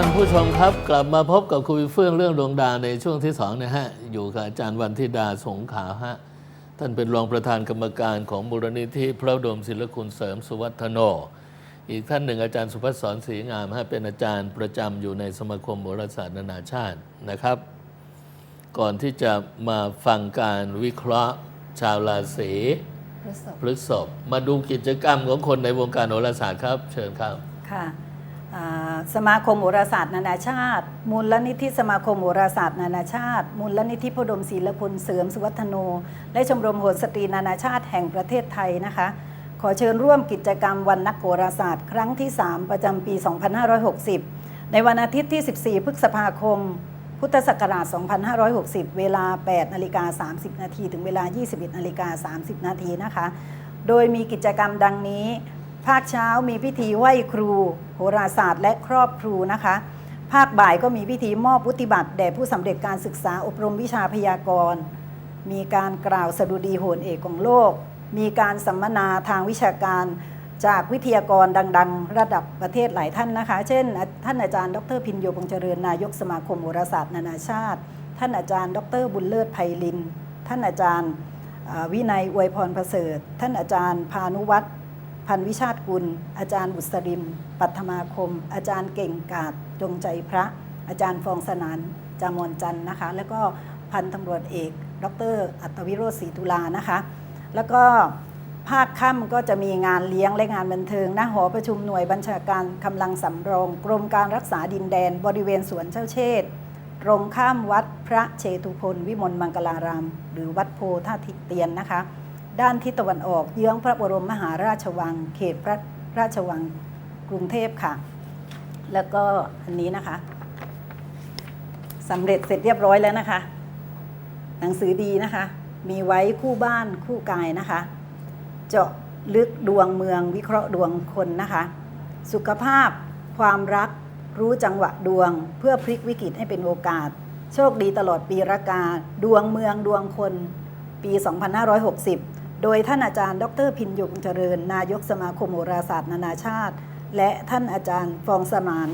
ท่านผู้ชมครับกลับมาพบกับคุยเฟื่องเรื่องดวงดาวในช่วงที่สองนะฮะ อยู่กับอาจารย์วันธิดาสงขาฮะ ท่านเป็นรองประธานกรรมการของมูลนิธิพระดมศิลคุณเสริมสุวัฒโน อีกท่านหนึ่งอาจารย์สุภัสสรศรีงามฮะเป็นอาจารย์ประจำอยู่ในสมาคมโหราศาสตร์นานาชาตินะครับ ก่อนที่จะมาฟังการวิเคราะห์ ชาวราศีพฤษภพฤษภมาดูกิจกรรมของคนในวงการโหราศาสตร์ครับ เชิญครับค่ะ สมาคมโหราศาสตร์นานาชาติ มูลนิธิสมาคมโหราศาสตร์นานาชาติ มูลนิธิพระดมศิลคุณเสริมสุวัฒโน และชมรมโหรสตรีนานาชาติแห่งประเทศไทยนะคะ ขอเชิญร่วมกิจกรรมวันนักโหราศาสตร์ ครั้งที่ 3 ประจำปี 2560 ในวันอาทิตย์ที่ 14 พฤษภาคม พุทธศักราช 2560 เวลา 8นาฬิกา30 นาทีถึงเวลา 21นาฬิกา30 นาทีนะคะ โดยมีกิจกรรมดังนี้ ภาคเช้ามีพิธีไหว้ครู โหราศาสตร์และครอบครูนะคะ ภาคบ่ายก็มีพิธีมอบวุฒิบัตรแด่ผู้สำเร็จการศึกษาอบรมวิชาพยากรณ์ มีการกล่าวสดุดีโหนเอกของโลก มีการสัมมนาทางวิชาการจากวิทยากรดัง ๆ ระดับประเทศหลายท่านนะคะ เช่น ท่านอาจารย์ดรพินโยพงเจริญนายกสมาคมโหราศาสตร์นานาชาติ ท่านอาจารย์ ดรบุญเลิศไพลิน ท่านอาจารย์วินัยอวยพรประเสริฐ ท่านอาจารย์พานุวัฒน์ พันวิชาติกุล อาจารย์บุษริม ปัทมาคม อาจารย์เก่งกาดจงใจพระ อาจารย์ฟองสนานจามอนจันนะคะ แล้วก็พันตำรวจเอก ดร อัตวิโรจน์ศรีตุลานะคะ แล้วก็ภาคค่ำก็จะมีงานเลี้ยงและงานบันเทิงณหอประชุมหน่วยบัญชาการกำลังสำรอง กรมการรักษาดินแดน บริเวณสวนเจ้าเชษตรงข้ามวัดพระเชตุพนวิมลมังกลาราม หรือวัดโพท่าทิเตียนนะคะ ด้านทิศตะวันออก เยื้องพระบรมมหาราชวัง เขตพระราชวังกรุงเทพค่ะ แล้วก็อันนี้นะคะสำเร็จเสร็จเรียบร้อยแล้วนะคะ หนังสือดีนะคะ มีไว้คู่บ้านคู่กายนะคะ เจาะลึกดวงเมืองวิเคราะห์ดวงคนนะคะ สุขภาพความรักรู้จังหวะดวง เพื่อพลิกวิกฤตให้เป็นโอกาส โชคดีตลอดปีรากา ดวงเมืองดวงคน ปี 2560 โดยท่านอาจารย์ ดรพินยงเจริญ นายกสมาคมโหราศาสตร์นานาชาติ และท่านอาจารย์ฟองสมาน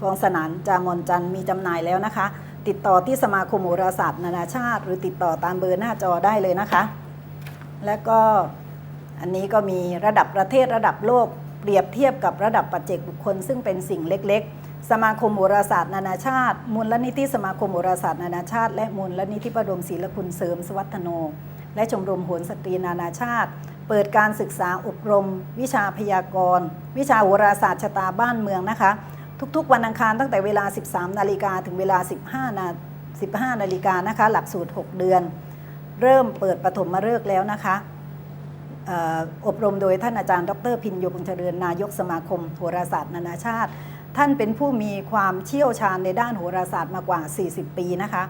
ฟองสนานจามอนจันมีจำหน่ายแล้วนะคะ ติดต่อที่สมาคมโหราศาสตร์นานาชาติ หรือติดต่อตามเบอร์หน้าจอได้เลยนะคะ และก็อันนี้ก็มีระดับประเทศระดับโลกเปรียบเทียบกับระดับปัจเจกบุคคล ซึ่งเป็นสิ่งเล็กๆ สมาคมโหราศาสตร์นานาชาติ มูลนิธิสมาคมโหราศาสตร์นานาชาติ และมูลนิธิประดมศิลคุณเสริมสวัฒโน และชมรมโหรสตรีนานาชาติ เปิดการศึกษาอบรม วิชาพยากรณ์ วิชาโหราศาสตร์ชะตาบ้านเมืองนะคะ ทุกๆ วันอังคารตั้งแต่เวลา 13 นาฬิกาถึงเวลา 15 นา15นาฬิกานะคะ หลักสูตร 6 เดือน เริ่มเปิดปฐมมาฤกษ์แล้วนะคะอบรมโดยท่านอาจารย์ ดรพินโยพงเจริญนายกสมาคมโหราศาสตร์นานาชาติ ท่านเป็นผู้มีความเชี่ยวชาญในด้านโหราศาสตร์มากว่า 40 ปีนะคะ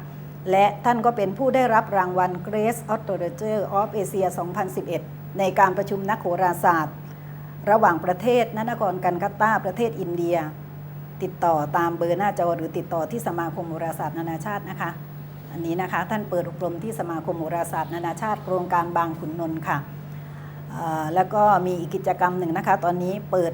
และท่านก็เป็นผู้ได้รับรางวัล Grace Astrologer of Asia 2011 ในการประชุมนักโหราศาสตร์ ระหว่างประเทศนนครกันกัตตาประเทศอินเดีย ติดต่อตามเบอร์หน้าจอหรือติดต่อที่สมาคมโหราศาสตร์นานาชาตินะคะ อันนี้นะคะท่านเปิดอบรมที่สมาคมโหราศาสตร์นานาชาติ โครงการบางขุนนนท์ค่ะ แล้วก็มีอีกกิจกรรมหนึ่งนะคะ ตอนนี้เปิด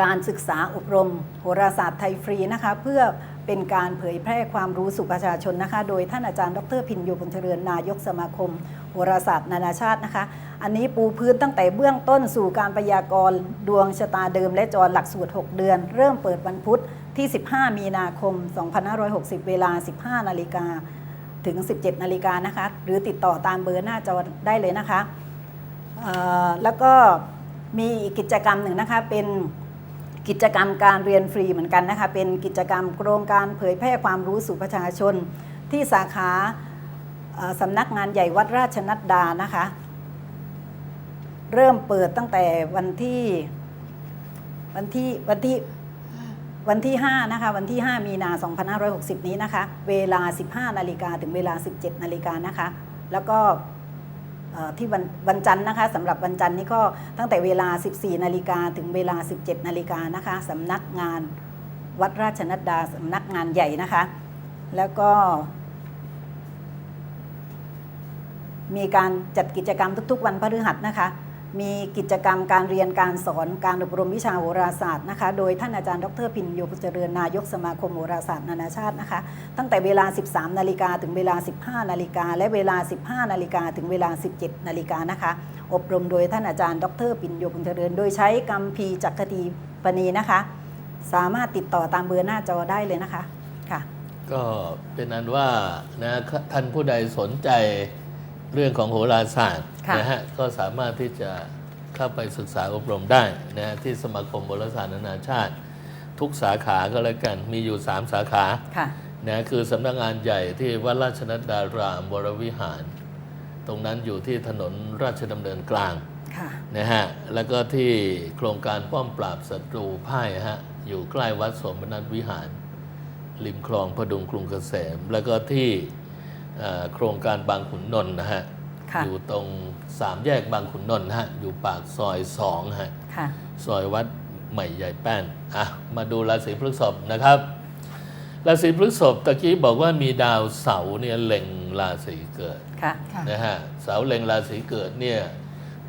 การศึกษาอบรมโหราศาสตร์ไทยฟรีนะคะเพื่อ เป็นการเผยแพร่ความรู้สู่ประชาชนนะคะ โดยท่านอาจารย์ดรพินโยพงษ์เจริญนายกสมาคมโหราศาสตร์นานาชาตินะคะ อันนี้ปูพื้นตั้งแต่เบื้องต้นสู่การพยากรณ์ดวงชะตาเดิมและจรหลักสูตร 6 เดือน เริ่มเปิดวันพุธที่ 15 มีนาคม 2560 เวลา 15 นาฬิกาถึง 17 นาฬิกานะคะ หรือติดต่อตามเบอร์หน้าจอได้เลยนะคะ แล้วก็มีกิจกรรมหนึ่งนะคะเป็น กิจกรรมการเรียนฟรีเหมือนกันนะคะเป็นกิจกรรมโครงการเผยแพร่ความรู้สู่ประชาชน ที่สาขาสำนักงานใหญ่วัดราชนัดดานะคะ เริ่มเปิดตั้งแต่วันที่วันที่วันที่วันที่5นะคะวันที่ 5 มีนา 2560 นี้นะคะ เวลา 15 นาฬิกาถึงเวลา 17 นาฬิกานะคะ แล้วก็ ที่วันวันจันทร์นะคะสำหรับวันจันทร์นี้ก็ตั้งแต่เวลา 14 นาฬิกาถึงเวลา 17 นาฬิกานะคะสำนักงานวัดราชนัดดาสำนักงานใหญ่นะคะ แล้วก็ มีการจัดกิจกรรมทุกๆ วันพฤหัสนะคะ มีกิจกรรมการเรียนการสอนการอบรมวิชาโหราศาสตร์นะคะ โดยท่านอาจารย์ดรพินโยพุเจริญนายกสมาคมโหราศาสตร์นานาชาตินะคะ ตั้งแต่เวลา 13 นาฬิกาถึงเวลา 15 นาฬิกาและเวลา 15 นาฬิกาถึงเวลา 17 นาฬิกานะคะ อบรมโดยท่านอาจารย์ดรปินโยพุเจริญ โดยใช้กัมพีจักรทีปณีนะคะ สามารถติดต่อตามเบอร์หน้าจอได้เลยนะคะค่ะ ก็เป็นอันว่านะท่านผู้ใดสนใจ เรื่องของโหราศาสตร์ค่ะนะฮะก็สามารถที่จะเข้าไปศึกษาอบรมได้นะที่สมาคมโหราศาสตร์นานาชาติ ทุกสาขาก็แล้วกันมีอยู่ 3 สาขาค่ะนะคือสำนักงานใหญ่ที่วัดราชนัดดารามวรวิหาร ตรงนั้นอยู่ที่ถนนราชดำเนินกลางค่ะนะฮะแล้วก็ที่โครงการป้อมปราบศัตรูพ่ายฮะอยู่ใกล้วัดสมนัตวิหารริมคลองพดุงกรุงเกษม แล้วก็ที่เอ่อ โครงการบางขุนนนท์นะฮะค่ะอยู่ตรงสามแยกบางขุนนนท์นะฮะอยู่ปากซอยสองฮะค่ะซอยวัดใหม่ใหญ่แป้นอะมาดูราศีพฤษภนะครับ ราศีพฤษภตะกี้บอกว่ามีดาวเสาร์เนี่ยเล็งราศีเกิดค่ะค่ะนะฮะเสาเล็งราศีเกิดเนี่ย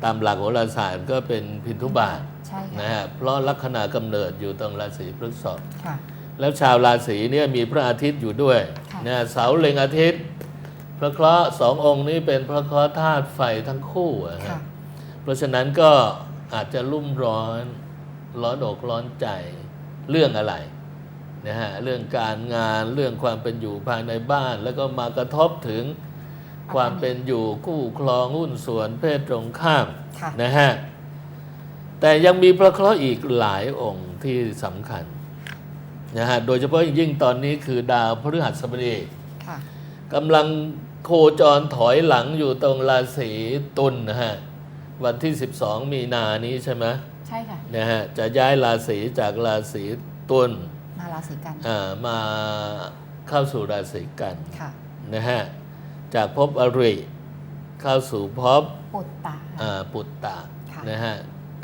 ตามหลักโหราศาสตร์ก็เป็นพินทุบาทใช่ค่ะนะฮะเพราะลัคนากำเนิดอยู่ตรงราศีพฤษภค่ะแล้วชาวราศีเนี่ยมีพระอาทิตย์อยู่ด้วยค่ะนะเสาเล็งอาทิตย์ พระเคราะห์สององค์นี้เป็นพระเคราะห์ธาตุไฟทั้งคู่อะฮะค่ะ เพราะฉะนั้นก็อาจจะรุ่มร้อนร้อนอกร้อนใจเรื่องอะไรนะฮะเรื่องการงานเรื่องความเป็นอยู่ภายในบ้าน แล้วก็มากระทบถึงความเป็นอยู่คู่ครองหุ้นส่วนเพศตรงข้ามค่ะ นะฮะแต่ยังมีพระเคราะห์อีกหลายองค์ที่สำคัญนะฮะโดยเฉพาะอย่างยิ่งตอนนี้คือดาวพฤหัสบดีค่ะ กำลังโคจรถอยหลังอยู่ตรงราศีตุลนะฮะ วันที่ 12 มีนานี้ใช่ไหมใช่ค่ะนะฮะจะย้ายราศีจากราศีตุลมาราศีกันอ่ามาเข้าสู่ราศีกันค่ะนะฮะจากภพอริเข้าสู่ภพปุตตะอ่าปุตตะค่ะนะฮะ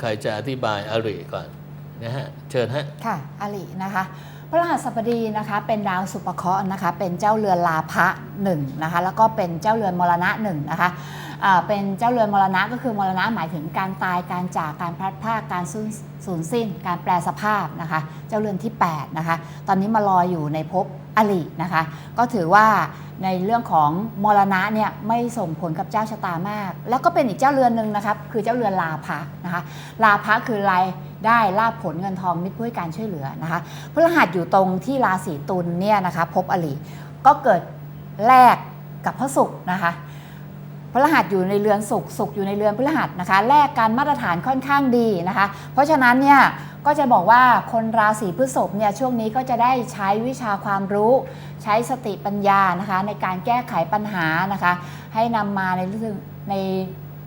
ใครจะอธิบายอริก่อน นะฮะเชิญฮะค่ะอลินะคะพระรหัสบดีนะคะเป็นดาวสุปเคราะห์นะคะเป็นเจ้าเรือนลาภะหนึ่งนะคะแล้วก็เป็นเจ้าเรือนมรณะหนึ่งนะคะเป็นเจ้าเรือนมรณะก็คือมรณะหมายถึงการตายการจากการพลัดพรากการสูญสูญสิ้น การแปลสภาพนะคะเจ้าเรือนที่8นะคะตอนนี้มาลอยอยู่ในภพอลินะคะก็ถือว่าในเรื่องของมรณะเนี่ยไม่ส่งผลกับเจ้าชะตามาก แล้วก็เป็นอีกเจ้าเรือนหนึ่งนะครับคือเจ้าเรือนลาภะนะคะลาภะคือราย ได้ลาภผลเงินทองมิตรผู้ให้การช่วยเหลือนะคะพฤหัสอยู่ตรงที่ราศีตุลเนี่ยนะคะพบอลิก็เกิดแลกกับพระศุกร์นะคะพฤหัสอยู่ในเรือนศุกร์ศุกร์อยู่ในเรือนพฤหัสนะคะแลกการมาตรฐานค่อนข้างดีนะคะ เพราะฉะนั้นเนี่ยก็จะบอกว่าคนราศีพฤษภเนี่ยช่วงนี้ก็จะได้ใช้วิชาความรู้ ใช้สติปัญญานะคะ ในการแก้ไขปัญหานะคะ ให้นำมาในเรื่องใน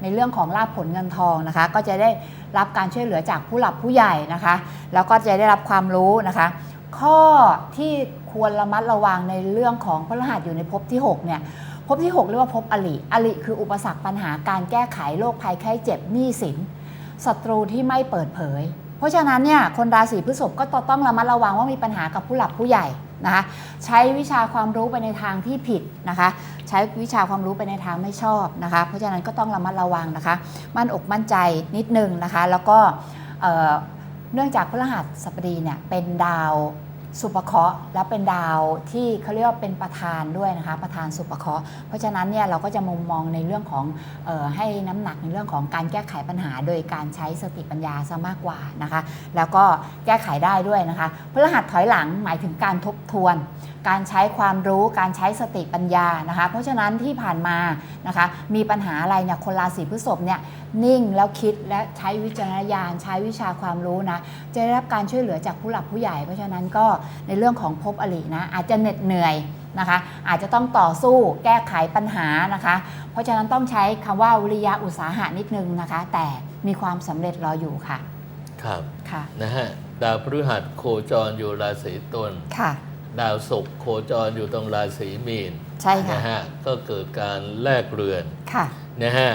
ในเรื่องของลาภผลเงินทองนะคะ ก็จะได้ รับการช่วยเหลือจากผู้หลักผู้ใหญ่นะคะ แล้วก็จะได้รับความรู้นะคะ ข้อที่ควรระมัดระวังในเรื่องของพระรหัสอยู่ในภพที่6เนี่ยภพที่ 6 เรียกว่าภพอลิอลิคืออุปสรรคปัญหาการแก้ไขโรคภัยไข้เจ็บหนี้สินศัตรูที่ไม่เปิดเผย เพราะฉะนั้นเนี่ยคนราศีพฤษภก็ต้องระมัดระวังว่ามีปัญหากับผู้หลักผู้ใหญ่ นะคะใช้วิชาความรู้ไปในทางที่ผิดนะคะใช้วิชาความรู้ไปในทางไม่ชอบนะคะ เพราะฉะนั้นก็ต้องระมัดระวังนะคะ มั่นอกมั่นใจนิดนึงนะคะ แล้วก็เนื่องจากพฤหัสบดีเนี่ยเป็นดาว สุปเคราะห์และเป็นดาวที่เขาเรียกว่าเป็นประธานด้วยนะคะประธานสุปเคราะห์เพราะฉะนั้นเนี่ยเราก็จะมุมมองในเรื่องของออให้น้ำหนักในเรื่องของการแก้ไขปัญหา โดยการใช้สติปัญญาซะมากกว่านะคะ แล้วก็แก้ไขได้ด้วยนะคะพฤหัสถอยหลังหมายถึงการทบทวน การใช้ความรู้การใช้สติปัญญานะคะ เพราะฉะนั้นที่ผ่านมานะคะมีปัญหาอะไรเนี่ยคนราศีพฤษภเนี่ยนิ่งแล้วคิดและใช้วิจารณญาณใช้วิชาความรู้นะจะได้รับการช่วยเหลือจากผู้หลักผู้ใหญ่ เพราะฉะนั้นก็ในเรื่องของภพอรินะอาจจะเหน็ดเหนื่อยนะคะอาจจะต้องต่อสู้แก้ไขปัญหานะคะ เพราะฉะนั้นต้องใช้คำว่าวิริยะอุตสาหะนิดนึงนะคะ แต่มีความสำเร็จรออยู่ค่ะ ครับค่ะนะฮะดาวพฤหัสโคจรอยู่ราศีตุลค่ะ ดาวศุกร์โคจรอยู่ตรงราศีมีนใช่ค่ะนะฮะก็เกิดการแลกเรือนค่ะนะฮะ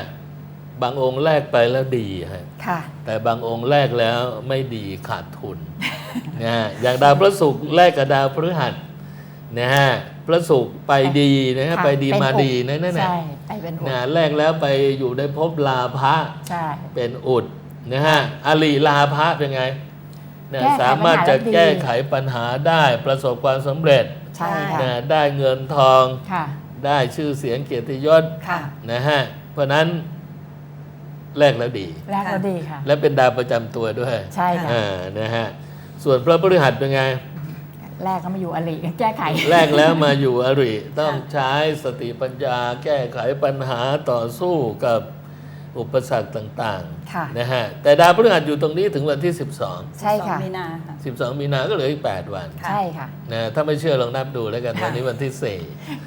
บางองค์แลกไปแล้วดีฮะค่ะ แต่บางองค์แลกแล้วไม่ดีขาดทุนนะฮะอย่างดาวพระศุกร์แลกกับดาวพฤหัสนะฮะพพระศุกร์ไปดีนะฮะค่ะไปดีเป็นมาอุดดีนะนั่นน่ะใช่ไปเป็นอุดนะแรกแล้วไปอยู่ในภพลาภะ ใช่ เป็นอุดนะฮะอลีลาภะเป็นไง เนี่ยแก้ไขสามารถจะปัญหาได้ดีแก้ไขปัญหาได้ประสบความสำเร็จใช่ค่ะ นะได้เงินทองค่ะ ได้ชื่อเสียงเกียรติยศค่ะ นะฮะเพราะนั้นแรกแล้วดี แรกก็ดีค่ะ และเป็นดาวประจำตัวด้วยใช่ค่ะ อ่านะฮะส่วนพระพฤหัสเป็นไง แรกก็มาอยู่อลิแก้ไข แรกแล้วมาอยู่อริ ต้องใช้สติปัญญาแก้ไขปัญหาต่อสู้กับ อุปสรรคต่างค่ะ ๆนะฮะแต่ดาวพฤหัสอยู่ตรงนี้ถึงวันที่ 12 ใช่ค่ะสองมีนาค่ะ 12 มีนาก็เหลืออีก 8 วันค่ะ ใช่ค่ะ นะถ้าไม่เชื่อลองนับดูแล้วกันค่ะ วันนี้วันที่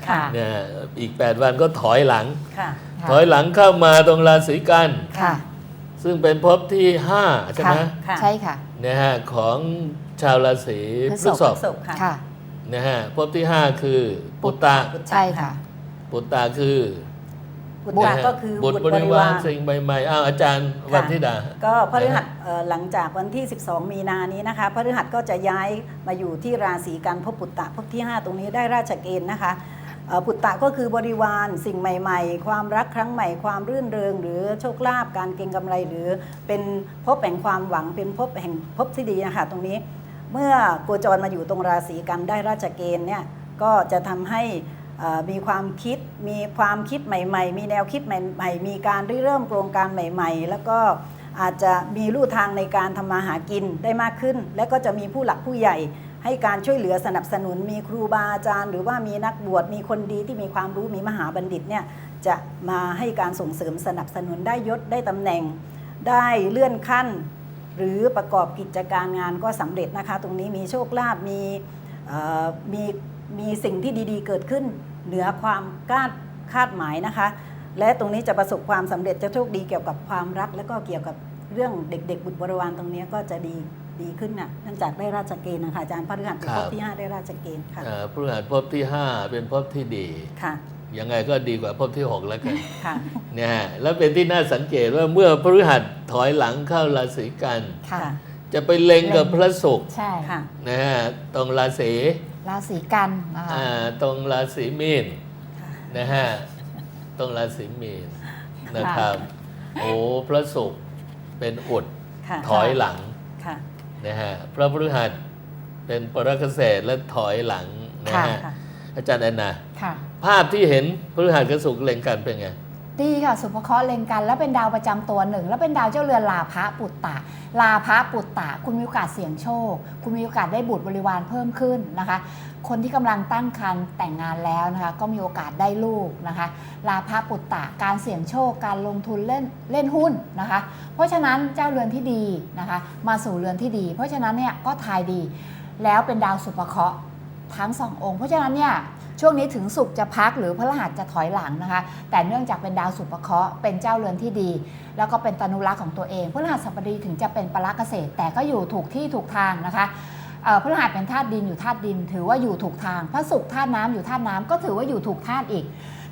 ค่ะ4นะฮะอีก 8 วันก็ถอยหลังค่ะค่ะ ถอยหลังเข้ามาตรงราศีกัน ค่ะ ซึ่งเป็นภพที่ 5 ใช่ไหมค่ะใช่ค่ะ นะฮะของชาวราศีพพฤฤษษภภสุขค่ะ ค่ะ นะฮะภพที่ 5 คือปุตตะปุตตะใช่ค่ะ ปุตตะคือ บุตนะตะฮะก็คือบุตรบริวารสิ่งใหม่ๆอ้าวอาจารย์วันธิดา ก็พฤหัสเอ่อหลังจากวันที่ 12 มีนานี้นะคะพฤหัสก็จะย้ายมาอยู่ที่ราศีกันพบปุตตะพบที่ 5 ตรงนี้ได้ราชเกณฑ์นะคะเอ่อปุตตะก็คือบริวารสิ่งใหม่ ๆ ความรักครั้งใหม่ ความรื่นเริง หรือโชคลาภการเก็งกำไร หรือเป็นพบแห่งความหวังเป็นพบแห่งพบที่ดีนะคะตรงนี้ เมื่อโคจรมาอยู่ตรงราศีกันได้ราชเกณฑ์เนี่ยก็จะทำให้เอ่อ มีความคิดมีความคิดใหม่ ๆ มีแนวคิดใหม่ ๆ มีการริเริ่มโครงการใหม่ ๆ แล้วก็อาจจะมีลู่ทางในการทำมาหากินได้มากขึ้น และก็จะมีผู้หลักผู้ใหญ่ ให้การช่วยเหลือสนับสนุน มีครูบาอาจารย์ หรือว่ามีนักบวชมีคนดีที่มีความรู้มีมหาบัณฑิตเนี่ยจะมาให้การส่งเสริมสนับสนุนได้ยศได้ตำแหน่ง ได้เลื่อนขั้น หรือประกอบกิจการงานก็สำเร็จนะคะ ตรงนี้มีโชคลาภมีมี มีสิ่งที่ดีๆ เกิดขึ้น เหนือความคาดคาดหมายนะคะ และตรงนี้จะประสบความสำเร็จจะโชคดีเกี่ยวกับความรัก และก็เกี่ยวกับเรื่องเด็ก ๆ บุตรบริวารตรงนี้ก็จะดีดีขึ้นน่ะเนื่องจากได้ราชเกณฑ์นะคะอาจารย์พฤหัสเป็นครัภบพที่ 5 ได้ราชเกณฑ์ค่ะอ่าพฤหัสภพที่ 5 เป็นภพที่ดีค่ะยังไงก็ดีกว่าภพที่ 6 แล้วกันค่ะนะฮะแล้วเป็นที่น่าสังเกตว่าเมื่อพฤหัสถอยหลังเข้าราศีกันค่ะจะไปเล็งกับพระศุกร์ใช่ค่ะนะฮะตรงราศี ราศีกันนะคะอ่าตรงราศีมีนนะฮะตรงราศีมีนนะครับโอ้พระศุกร์เป็นอุดค่ะถอยหลังค่ะนะฮะพระพฤหัสเป็นปรกเกษตรและถอยหลังนะฮะค่ะอาจารย์แอนนา ค่ะ ภาพที่เห็นพฤหัสกับศุกร์เล็งกันเป็นไง ดีค่ะสุภเคราะห์เล็งกัน แล้วเป็นดาวประจำตัวหนึ่ง แล้วเป็นดาวเจ้าเรือนลาภะปุตตะ ลาภะปุตตะ คุณมีโอกาสเสี่ยงโชค คุณมีโอกาสได้บุตรบริวารเพิ่มขึ้นนะคะ คนที่กำลังตั้งครรภ์แต่งงานแล้วนะคะ ก็มีโอกาสได้ลูกนะคะ ลาภะปุตตะ การเสี่ยงโชค การลงทุนเล่นเล่นหุ้นนะคะ เพราะฉะนั้นเจ้าเรือนที่ดีนะคะ มาสู่เรือนที่ดี เพราะฉะนั้นเนี่ยก็ทายดี แล้วเป็นดาวสุภเคราะห์ทั้งสององค์ เพราะฉะนั้นเนี่ย ช่วงนี้ถึงสุขจะพักหรือพระรหัสจะถอยหลังนะคะ แต่เนื่องจากเป็นดาวสุภเคราะห์เป็นเจ้าเรือนที่ดี แล้วก็เป็นตนุรักษ์ของตัวเองพระรหัสบดีถึงจะเป็นปราเกษตร แต่ก็อยู่ถูกที่ถูกทางนะคะพระรหัสเป็นธาตุดินอยู่ธาตุดิน ถือว่าอยู่ถูกทาง พระศุกร์ธาตุน้ำอยู่ธาตุน้ำก็ถือว่าอยู่ถูกธาตุอีก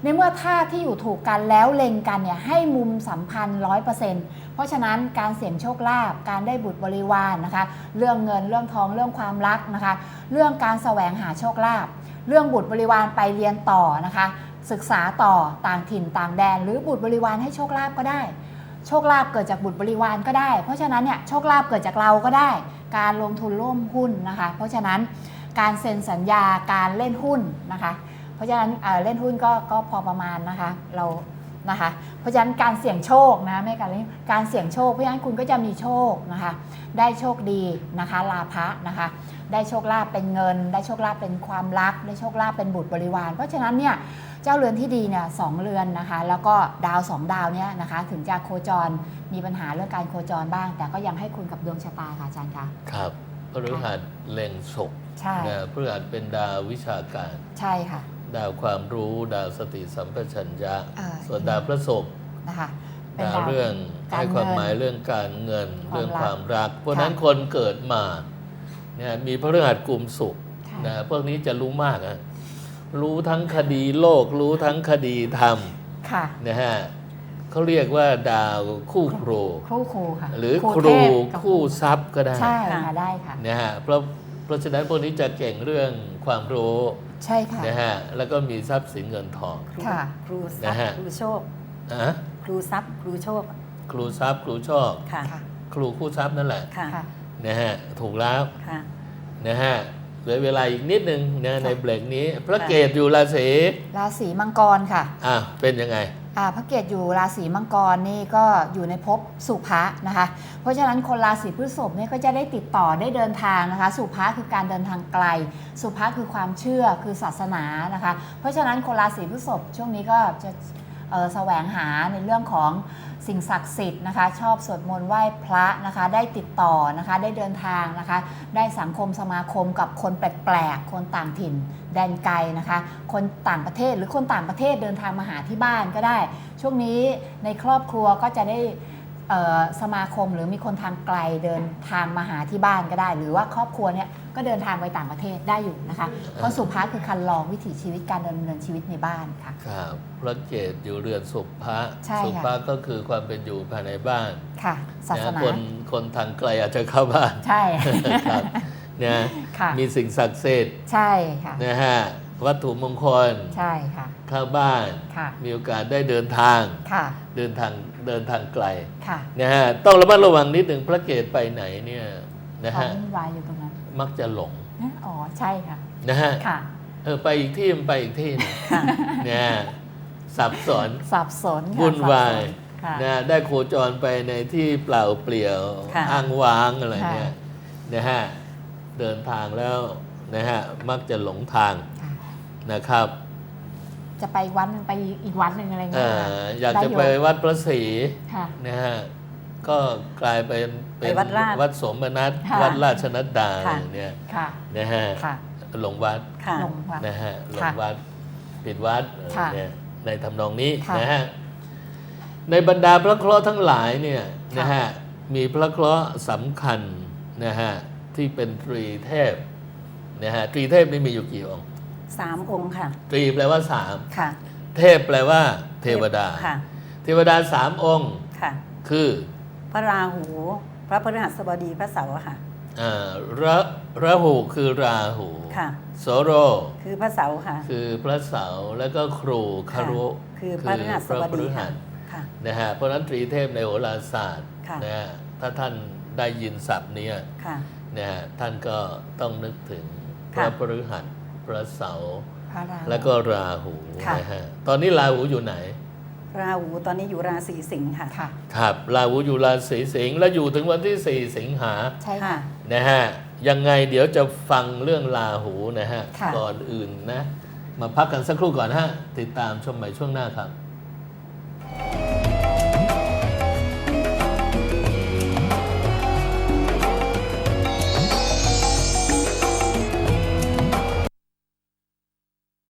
ในเมื่อธาตุที่อยู่ถูกกันแล้วเล็งกันเนี่ยให้มุมสัมพันธ์ร้อยเปอร์เซ็นต์เพราะฉะนั้นการเสี่ยงโชคลาภการได้บุตรบริวารนะคะ เรื่องเงินเรื่องทองเรื่องความรักนะคะ เรื่องการแสวงหาโชคลาภ เรื่องบุตรบริวารไปเรียนต่อนะคะ ศึกษาต่อต่างถิ่นต่างแดน หรือบุตรบริวารให้โชคลาภก็ได้ โชคลาภเกิดจากบุตรบริวารก็ได้ เพราะฉะนั้นเนี่ยโชคลาภเกิดจากเราก็ได้ การลงทุนร่วมหุ้นนะคะ เพราะฉะนั้นการเซ็นสัญญาการเล่นหุ้นนะคะ เพราะฉะนั้นเอ่อเล่นหุ้นก็ก็พอประมาณนะคะเรานะคะเพราะฉะนั้นการเสี่ยงโชคนะไม่การเล่นการเสี่ยงโชคเพราะฉะนั้นคุณก็จะมีโชคนะคะ ได้โชคดีนะคะลาภะนะคะ ได้โชคลาภเป็นเงิน ได้โชคลาภเป็นความรัก ได้โชคลาภเป็นบุตรบริวาร เพราะฉะนั้นเนี่ยเจ้าเรือนที่ดีเนี่ยสองเรือนนะคะ แล้วก็ดาวสองดาวเนี่ยนะคะ ถึงจะโคจรมีปัญหาเรื่องการโคจรบ้าง แต่ก็ยังให้คุณกับดวงชะตาค่ะอาจารย์คะครับพฤหัสเล็งศุกร์ใช่นะพฤหัสเป็นดาววิชาการ ใช่ค่ะ ดาวความรู้ดาวสติสัมปชัญญะอ่าส่วนดาวพระศุกร์นะคะเป็นดาวเรื่องการให้ความเงินหมายเรื่องการเงินความเรื่องรักความรัก เพราะฉะนั้นค่ะคนเกิดมาเนี่ยมีพฤหัสกลุ่มศุกร์ค่ะนะพวกนี้จะรู้มากอะรู้ทั้งคดีโลก รู้ทั้งคดีธรรมค่ะนะฮะเขาเรียกว่าดาวคู่ครูคู่ครูค่ะหรือคเทรูพกับคู่ทรัพย์ก็ได้ใช่ค่ะได้ค่ะนะฮะเพราะเพราะฉะนั้นพวกนี้จะเก่งเรื่องความรู้ใช่ค่ะนะฮะแล้วก็มีทรัพย์สินเงินทองครูค่ะครูทรันะพย์ฮะครูโชคอะครูทรัพย์ครูโชค ครูทรัพย์ครูโชคค่ะค่ะครูคู่ทรัพย์นั่นแหละค่ะค่ะ นะฮะถูกแล้วค่ะนะฮะเหลือเวลาอีกนิดนึงนะในเบรกนี้ พระค่ะเกตอยู่ราศีราศีมังกรค่ะอะเป็นยังไงอ่าพระเกตอยู่ราศีมังกรนี่ก็อยู่ในภพสุภะนะคะ เพราะฉะนั้นคนราศีพฤษภเนี่ยก็จะได้ติดต่อได้เดินทางนะคะ สุภะคือการเดินทางไกล สุภะคือความเชื่อคือศาสนานะคะ เพราะฉะนั้นคนราศีพฤษภช่วงนี้ก็จะเอ่อ แสวงหาในเรื่องของสิ่งศักดิ์สิทธิ์นะคะ ชอบสวดมนต์ไหว้พระนะคะ ได้ติดต่อนะคะ ได้เดินทางนะคะ ได้สังคมสมาคมกับคนแปลกๆ คนต่างถิ่นแดนไกลนะคะ คนต่างประเทศหรือคนต่างประเทศเดินทางมาหาที่บ้านก็ได้ ช่วงนี้ในครอบครัวก็จะได้ สมาคมหรือมีคนทางไกลเดินทางมาหาที่บ้านก็ได้ หรือว่าครอบครัวเนี่ยก็เดินทางไปต่างประเทศได้อยู่นะคะเพราะสุภาคือคันลองวิถีชีวิตการดำเนินชีวิตในบ้านค่ะครับพระเกตอยู่เรือนสุภะใช่ค่ะสุภะก็คือความเป็นอยู่ภายในบ้านค่ะศาสนาะคนคนทางไกลอาจจะเข้าบ้านใช่ครับนะค่ะมีสิ่งศักดิ์สิทธิ์ใช่ค่ะนะฮะ วัตถุมงคล ใช่ค่ะ เข้าบ้าน ค่ะ มีโอกาสได้เดินทาง ค่ะ เดินทางเดินทางไกลค่ะนะฮะต้องระมัดระวังนิดหนึ่งพระเกตไปไหนเนี่ยนะความฮะวุ่นวายอยู่ตรงนั้น มักจะหลงอ๋อใช่ค่ะนะฮะค่ะเออไปอีกที่มันไปอีกที่หนึงค่ะเนี่ยสับสนสับสนค่ะวุ่นวายสับสนค่ะนะได้โคจรไปในที่เปล่าเปลี่ยวค่ะอ้างว้างอะไรค่ะเนี่ยนะฮะเดินทางแล้วนะฮะมักจะหลงทางค่ะ นะครับ จะไปวัดหนึงไปอีกวัดหนึ่งอะไรเอเงี้ยอค่ะอยากจะด้ไปวัดพระศรีค่ะนะฮะก็กลายเป็นเป็นไปวัดราชวัดสมนัตค่ะวัดราชนัดดาค่ะอย่างเนี่ยค่ะนะฮะค่ะหลงวัดค่ะลงวัดนะฮะหลงค่ะวัดผิดวัดค่ะเนี่ยในทำนองนี้ค่ะนะฮะในบรรดาพระเคราะห์ทั้งหลายเนี่ยค่ะนะฮะมีพระเคราะห์สำคัญนะฮะที่เป็นตรีเทพนะฮะตรีเทพนี่มีอยู่กี่องค์ สามองค์ค่ะ ตรีแปลว่าสามค่ะ เทพแปลว่า เทวดา ค่ะ เทวดาสามองค์ ค่ะ คือ พระราหู พระพฤหัสบดีพระเสาร์ค่ะอ่าระระหูคือราหูค่ะ โสโร คือพระเสาร์ค่ะ คือพระเสาร์แล้วก็ครูคารุคือพระพฤหัสพระบพดีฤหัค่ะสค่ะนะฮะเพราะฉะนั้นตรีเทพในโหราศาสตร์ค่ะ นะฮะถ้าท่านได้ยินศัพท์เนี้ยค่ะ นะฮะท่านก็ต้องนึกถึงพค่ะ ระพฤหัส พระเสาร์พระราหู แล้วก็ราหูค่ะ นะฮะตอนนี้ราหูอยู่ไหน ราหูตอนนี้อยู่ราศีสิงค์ค่ะ ค่ะ ครับราหูอยู่ราศีสิงห์และอยู่ถึงวันที่ 4 สิงหาใช่ค่ะค่ะนะฮะยังไงเดี๋ยวจะฟังเรื่องราหูนะฮะค่ะ ก่อนอื่นนะ มาพักกันสักครู่ก่อนฮะติดตามชมใหม่ช่วงหน้าครับ